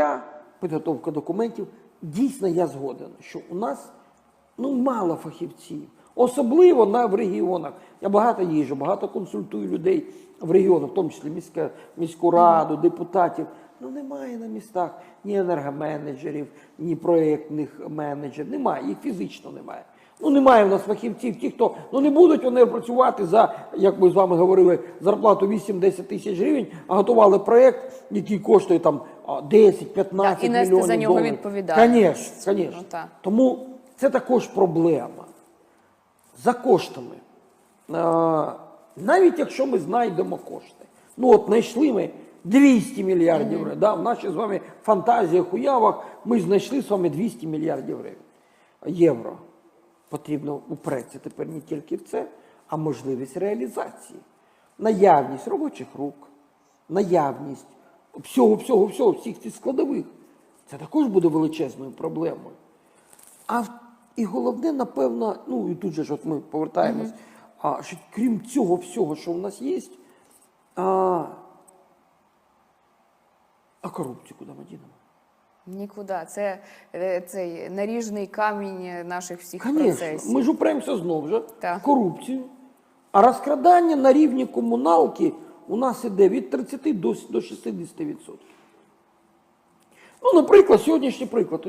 Я, підготовка документів, дійсно я згоден, що у нас ну, мало фахівців. Особливо на, в регіонах. Я багато їжджу, багато консультую людей в регіонах, в тому числі міська, міську раду, депутатів. Ну немає на містах ні енергоменеджерів, ні проєктних менеджерів. Немає, їх фізично немає. Ну немає в нас фахівців. Ті, хто ну не будуть вони працювати за, як ми з вами говорили, зарплату 8-10 тисяч гривень, а готували проєкт, який коштує там 10-15 Так, і нести за нього відповідальність. Звісно, звісно. Ну. Тому це також проблема. За коштами. Е, Навіть якщо ми знайдемо кошти. Ну от знайшли ми 200 мільярдів гривень. Да, в нашій з вами фантазіях, уявах ми знайшли з вами 200 мільярдів гривень. Євро. Потрібно упертися тепер не тільки в це, а можливість реалізації. Наявність робочих рук, наявність всього, всього, всього, всіх цих складових. Це також буде величезною проблемою. А і головне, напевно, ну і тут же ж от ми повертаємось, а, що крім цього всього, що в нас є, а, а корупцію куди ми дінемо? Нікуди. Це е, цей наріжний камінь наших всіх Конечно. процесів. ми ж упремося знову ж в корупцію. А розкрадання на рівні комуналки у нас іде від 30 до, до 60%. Ну, наприклад, сьогоднішній приклад.